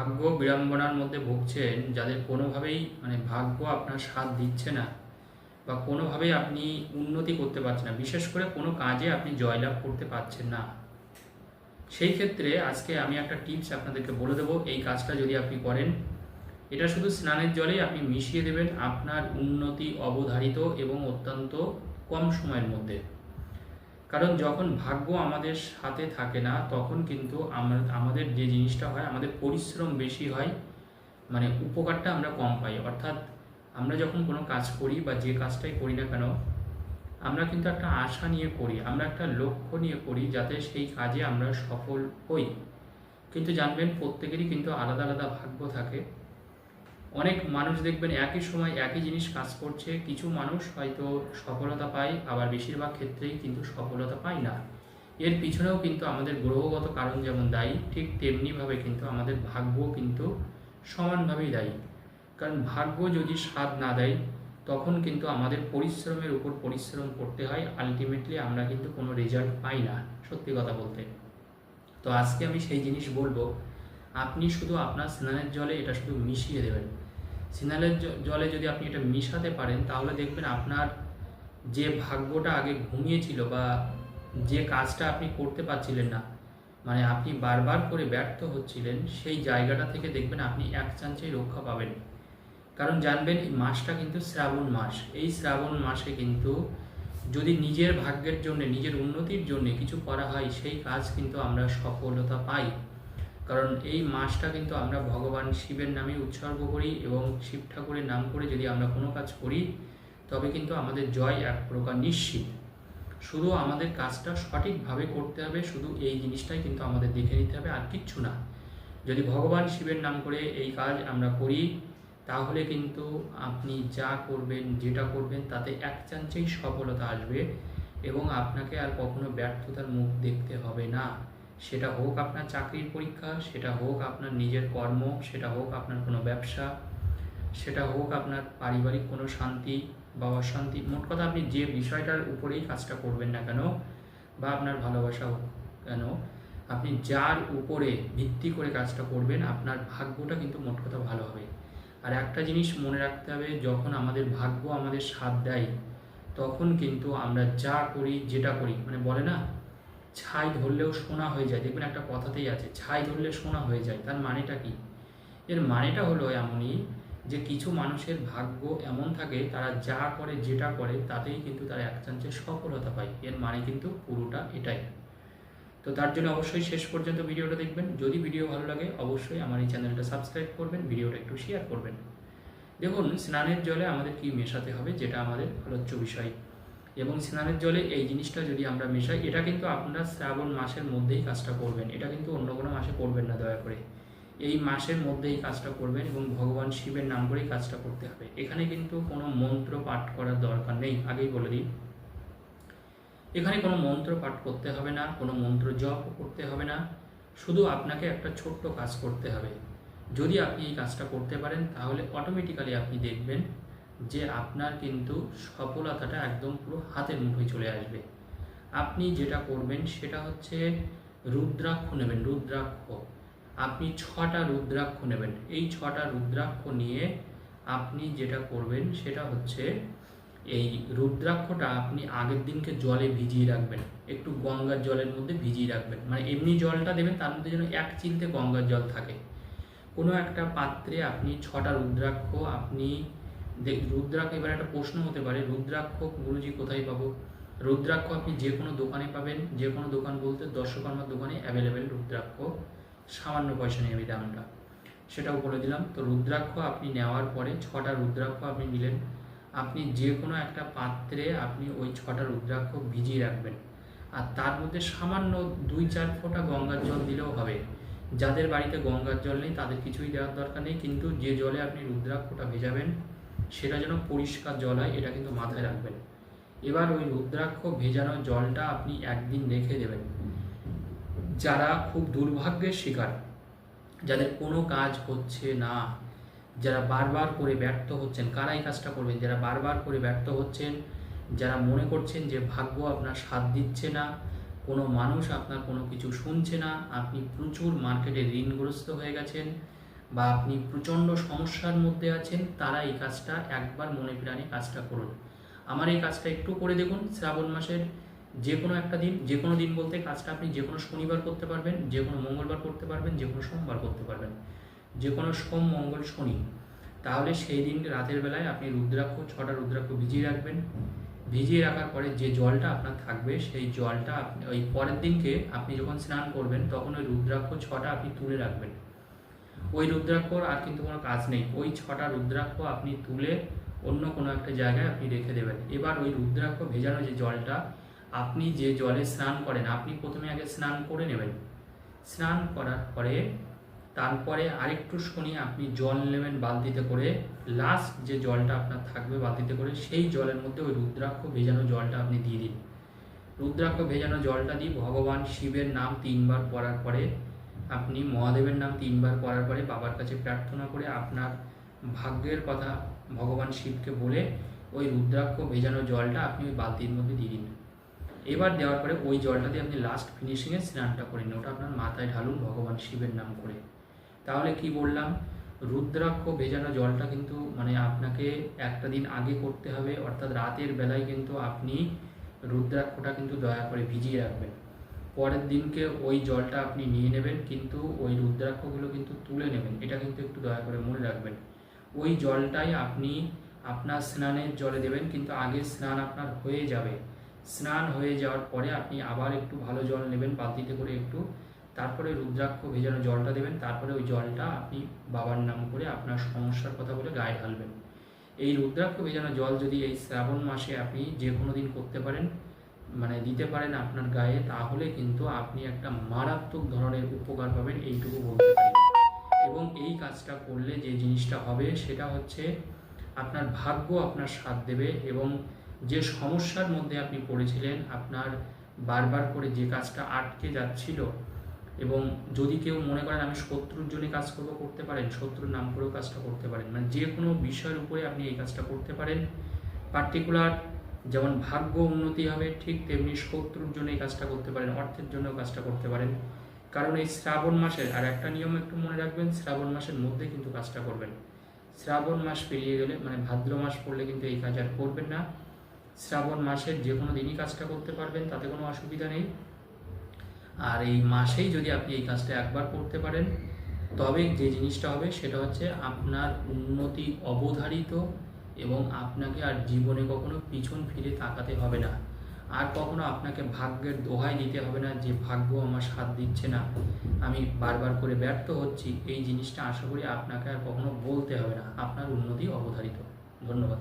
ভাগ্য বিড়ম্বনার মধ্যে ভুগছেন, যাদের কোনোভাবেই মানে ভাগ্য আপনার সাথ দিচ্ছে না বা কোনোভাবেই আপনি উন্নতি করতে পারছেন না। বিশেষ করে কোনো কাজে আপনি জয়লাভ করতে পারছেন না। সেই ক্ষেত্রে আজকে আমি একটা টিপস আপনাদেরকে বলে দেবো। এই কাজটা যদি আপনি করেন, এটা শুধু স্নানের জলেই আপনি মিশিয়ে দেবেন আপনার উন্নতি অবধারিত এবং অত্যন্ত কম সময়ের মধ্যে। কারণ যখন ভাগ্য আমাদের সাথে থাকে না, তখন কিন্তু আমাদের যে জিনিসটা হয়, আমাদের পরিশ্রম বেশি হয় মানে উপকারটা আমরা কম পাই। অর্থাৎ আমরা যখন কোনো কাজ করি বা যে কাজটাই করি না কেন, আমরা কিন্তু একটা আশা নিয়ে করি, আমরা একটা লক্ষ্য নিয়ে করি যাতে সেই কাজে আমরা সফল হই। কিন্তু জানবেন, প্রত্যেকেরই কিন্তু আলাদা আলাদা ভাগ্য থাকে। অনেক মানুষ দেখবেন একই সময় একই জিনিস কাজ করছে, কিছু মানুষ হয়তো সফলতা পায়, আবার বেশিরভাগ ক্ষেত্রেই কিন্তু সফলতা পায় না। এর পিছনেও কিন্তু আমাদের গ্রহগত কারণ যেমন দায়ী, ঠিক তেমনিভাবে কিন্তু আমাদের ভাগ্য কিন্তু সমানভাবেই দায়ী। কারণ ভাগ্য যদি স্বাদ না দেয়, তখন কিন্তু আমাদের পরিশ্রমের উপর পরিশ্রম করতে হয় আলটিমেটলি আমরা কিন্তু কোনো রেজাল্ট পাই না, সত্যি কথা বলতে। তো আজকে আমি সেই জিনিস বলব, আপনি শুধু আপনার স্নানের জলে এটা শুধু মিশিয়ে দেবেন। স্নানের জ- জলে যদি আপনি এটা মিশাতে পারেন, তাহলে দেখবেন আপনার যে ভাগ্যটা আগে ঘুমিয়েছিল বা যে কাজটা আপনি করতে পারছিলেন না মানে আপনি বারবার করে ব্যর্থ হচ্ছিলেন, সেই জায়গাটা থেকে দেখবেন আপনি এক চান্সেই রক্ষা পাবেন। কারণ জানবেন এই মাসটা কিন্তু শ্রাবণ মাস। এই শ্রাবণ মাসে কিন্তু যদি নিজের ভাগ্যের জন্য, নিজের উন্নতির জন্য কিছু করা হয়, সেই কাজ কিন্তু আমরা সফলতা পাই। কারণ এই মাসটা কিন্তু আমরা ভগবান শিবের নামে উৎসর্গ করি এবং শিব ঠাকুরের নাম করে যদি আমরা কোনো কাজ করি, তবে কিন্তু আমাদের জয় এক প্রকার নিশ্চিত। শুধু আমাদের কাজটা সঠিকভাবে করতে হবে, শুধু এই জিনিসটাই কিন্তু আমাদের দেখে নিতে হবে, আর কিচ্ছু না। যদি ভগবান শিবের নাম করে এই কাজ আমরা করি, তাহলে কিন্তু আপনি যা করবেন, যেটা করবেন, তাতে এক চান্সেই সফলতা আসবে এবং আপনাকে আর কখনো ব্যর্থতার মুখ দেখতে হবে না। সেটা হোক আপনার চাকরির পরীক্ষা, সেটা হোক আপনার নিজের কর্ম, সেটা হোক আপনার কোনো ব্যবসা, সেটা হোক আপনার পারিবারিক কোনো শান্তি বা অশান্তি, মোট কথা আপনি যে বিষয়টার উপরেই কাজটা করবেন না কেন বা আপনার ভালোবাসা হোক কেন, আপনি যার উপরে ভিত্তি করে কাজটা করবেন, আপনার ভাগ্যটা কিন্তু মোট কথা ভালো হবে। আর একটা জিনিস মনে রাখতে হবে, যখন আমাদের ভাগ্য আমাদের সাথ দেয়, তখন কিন্তু আমরা যা করি, যেটা করি মানে বলে না? ছাই ধরলেও সোনা হয়ে যায়। দেখবেন একটা কথাতেই আছে, ছাই ধরলে সোনা হয়ে যায়, তার মানেটা কি? এর মানেটা হলো এমনই যে কিছু মানুষের ভাগ্য এমন থাকে, তারা যা করে, যেটা করে, তাতেই কিন্তু তারা এক চান্সে সফলতা পায়। এর মানে কিন্তু পুরোটা এটাই। তো তার জন্য অবশ্যই শেষ পর্যন্ত ভিডিওটা দেখবেন। যদি ভিডিও ভালো লাগে, অবশ্যই আমার এই চ্যানেলটা সাবস্ক্রাইব করবেন, ভিডিওটা একটু শেয়ার করবেন। দেখুন, স্নানের জলে আমাদের কি মেশাতে হবে, যেটা আমাদের আলোচ্য বিষয়। এবং স্নানের জলে এই জিনিসটা যদি আমরা মেশাই, এটা কিন্তু আপনারা শ্রাবণ মাসের মধ্যেই কাজটা করবেন। এটা কিন্তু অন্য কোনো মাসে করবেন না, দয়া করে। এই মাসের মধ্যেই কাজটা করবেন এবং ভগবান শিবের নাম করেই কাজটা করতে হবে। এখানে কিন্তু কোনো মন্ত্র পাঠ করার দরকার নেই। আগেই বলে দিই। এখানে কোনো মন্ত্র পাঠ করতে হবে না, কোনো মন্ত্র জপ করতে হবে না। শুধু আপনাকে একটা ছোট্ট কাজ করতে হবে। যদি আপনি এই কাজটা করতে পারেন, তাহলে অটোমেটিক্যালি আপনি দেখবেন যে আপনার কিন্তু সফলতাটা একদম পুরো হাতের মুঠোয় চলে আসবে। আপনি যেটা করবেন সেটা হচ্ছে রুদ্রাক্ষ নেবেন, রুদ্রাক্ষ। আপনি ছটা রুদ্রাক্ষ নেবেন। এই ছটা রুদ্রাক্ষ নিয়ে আপনি যেটা করবেন সেটা হচ্ছে এই রুদ্রাক্ষটা আপনি আগের দিনকে জলে ভিজিয়ে রাখবেন। একটু গঙ্গার জলের মধ্যে ভিজিয়ে রাখবেন। মানে এমনি জলটা দেবেন, তার মধ্যে যেন এক চিলতে গঙ্গার জল থাকে। কোনো একটা পাত্রে আপনি ছটা রুদ্রাক্ষ আপনি রুদ্রাক্ষ এবার একটা প্রশ্ন হতে পারে, রুদ্রাক্ষ গুরুজি কোথায় পাবো? রুদ্রাক্ষ আপনি যে কোনো দোকানে পাবেন, যে কোনো দোকান বলতে দর্শকর্মার দোকানে অ্যাভেলেবেল রুদ্রাক্ষ, সামান্য পয়সা নেবে দামটা, সেটাও বলে দিলাম। তো রুদ্রাক্ষ আপনি নেওয়ার পরে ছটা রুদ্রাক্ষ আপনি নিলেন, আপনি যে কোনো একটা পাত্রে আপনি ওই ছটা রুদ্রাক্ষ ভিজিয়ে রাখবেন। আর তার মধ্যে সামান্য দুই চার ফোঁটা গঙ্গার জল দিলেও হবে। যাদের বাড়িতে গঙ্গার জল নেই তাদের কিছুই দেওয়ার দরকার নেই, কিন্তু যে জলে আপনি রুদ্রাক্ষটা ভেজাবেন সেটা যেন পরিষ্কার জল হয়, এটা কিন্তু মাথায় রাখবেন। এবার ওই রুদ্রাক্ষ ভেজানো জলটা আপনি একদিন রেখে দেবেন। যারা খুব দুর্ভাগ্যের শিকার, যাদের কোনো কাজ হচ্ছে না, যারা বারবার করে ব্যর্থ হচ্ছেন, কারা এই কাজটা করবেন? যারা বারবার করে ব্যর্থ হচ্ছেন, যারা মনে করছেন যে ভাগ্য আপনার সাথ দিচ্ছে না, কোনো মানুষ আপনার কোনো কিছু শুনছে না, আপনি প্রচুর মার্কেটে ঋণগ্রস্ত হয়ে গেছেন বা আপনি প্রচণ্ড সমস্যার মধ্যে আছেন, তারা এই কাজটা একবার মনে প্রাণে কাজটা করুন। আমার এই কাজটা একটু করে দেখুন, শ্রাবণ মাসের যে কোনো একটা দিন যে কোনো দিন বলতে কাজটা আপনি যে কোনো শনিবার করতে পারবেন যে কোনো মঙ্গলবার করতে পারবেন যে কোনো সোমবার করতে পারবেন। যে কোনো সোম, মঙ্গল, শনি। তাহলে সেই দিন রাতের বেলায় আপনি রুদ্রাক্ষ, ছটা রুদ্রাক্ষ ভিজিয়ে রাখবেন। ভিজিয়ে রাখার পরে যে জলটা আপনার থাকবে, সেই জলটা ওই পরের দিনকে আপনি যখন স্নান করবেন, তখন ওই রুদ্রাক্ষ, ছটা আপনি তুলে রাখবেন। ওই রুদ্রাক্ষর আর কিন্তু কোনো কাজ নেই। ওই ছটা রুদ্রাক্ষ আপনি তুলে অন্য কোনো একটা জায়গায় আপনি রেখে দেবেন। এবার ওই রুদ্রাক্ষ ভেজানো যে জলটা, আপনি যে জলে স্নান করেন, আপনি প্রথমে আগে স্নান করে নেবেন। স্নান করার পরে তারপরে আরেকটু শনি আপনি জল নেবেন বালতিতে করে। লাস্ট যে জলটা আপনার থাকবে বালতিতে করে, সেই জলের মধ্যে ওই রুদ্রাক্ষ ভেজানো জলটা আপনি দিয়ে দিন। রুদ্রাক্ষ ভেজানো জলটা দিয়ে ভগবান শিবের নাম তিনবার পড়ার পরে আপনি মহাদেবের নাম তিনবার করার পরে বাবার কাছে প্রার্থনা করে আপনার ভাগ্যের কথা ভগবান শিবকে বলে ওই রুদ্রাক্ষ ভেজানো জলটা আপনি ওই বালতির মধ্যে দিয়ে দিন এবার দেওয়ার পরে ওই জলটা দিয়ে আপনি লাস্ট ফিনিশিংয়ে স্নানটা করে নিন ওটা আপনার মাথায় ঢালুন ভগবান শিবের নাম করে। তাহলে কি বললাম? রুদ্রাক্ষ ভেজানো জলটা কিন্তু মানে আপনাকে একটা দিন আগে করতে হবে, অর্থাৎ রাতের বেলায় কিন্তু আপনি রুদ্রাক্ষটা কিন্তু দয়া করে ভিজিয়ে রাখবেন। পরের দিনকে ওই জলটা আপনি নিয়ে নেবেন, কিন্তু ওই রুদ্রাক্ষগুলো কিন্তু তুলে নেবেন। এটা কিন্তু একটু দয়া করে মনে রাখবেন। ওই জলটাই আপনি আপনার স্নানের জলে দেবেন, কিন্তু আগে স্নান আপনার হয়ে যাবে। স্নান হয়ে যাওয়ার পরে আপনি আবার একটু ভালো জল নেবেন, বালতিতে করে একটু। তারপরে রুদ্রাক্ষ ভেজানো জলটা দেবেন, তারপরে ওই জলটা আপনি বাবার নাম করে আপনার সমস্যার কথা বলে গায়ে ঢালবেন। এই রুদ্রাক্ষ ভেজানো জল যদি এই শ্রাবণ মাসে আপনি যে কোনো দিন করতে পারেন মানে দিতে পারেন আপনার গায়ে, তাহলে কিন্তু আপনি একটা মারাত্মক ধরনের উপকার পাবেন, এইটুকু বলতে পারি। এবং এই কাজটা করলে যে জিনিসটা হবে, সেটা হচ্ছে আপনার ভাগ্য আপনার সাথ দেবে এবং যে সমস্যার মধ্যে আপনি পড়েছিলেন, আপনার বারবার করে যে কাজটা আটকে যাচ্ছিল এবং যদি কেউ মনে করেন আমি শত্রুর জন্য কাজ করব, করতে পারেন, শত্রুর নাম করেও কাজটা করতে পারেন। মানে যে কোনো বিষয়ের উপরে আপনি এই কাজটা করতে পারেন। পার্টিকুলার যেমন ভাগ্য উন্নতি হবে, ঠিক তেমনি শত্রুর জন্য এই কাজটা করতে পারেন, অর্থের জন্য কাজটা করতে পারেন। কারণ এই শ্রাবণ মাসের, আর একটা নিয়ম একটু মনে রাখবেন, শ্রাবণ মাসের মধ্যে কিন্তু কাজটা করবেন। শ্রাবণ মাস পেরিয়ে গেলে মানে ভাদ্র মাস পড়লে কিন্তু এই কাজ আর করবেন না। শ্রাবণ মাসের যে কোনো দিনই কাজটা করতে পারবেন, তাতে কোনো অসুবিধা নেই। আর এই মাসেই যদি আপনি এই কাজটা একবার করতে পারেন, তবে যে জিনিসটা হবে সেটা হচ্ছে আপনার উন্নতি অবধারিত এবং আপনাকে আর জীবনে কখনো পিছন ফিরে তাকাতে হবে না। আর কখনো আপনাকে ভাগ্যের দোহাই দিতে হবে না যে ভাগ্য আমার সাথ দিচ্ছে না। আমি বারবার করে ব্যর্থ হচ্ছি। এই জিনিসটা আশা করি আপনাকে আর কখনো বলতে হবে না। আপনার উন্নতি অবধারিত। ধন্যবাদ।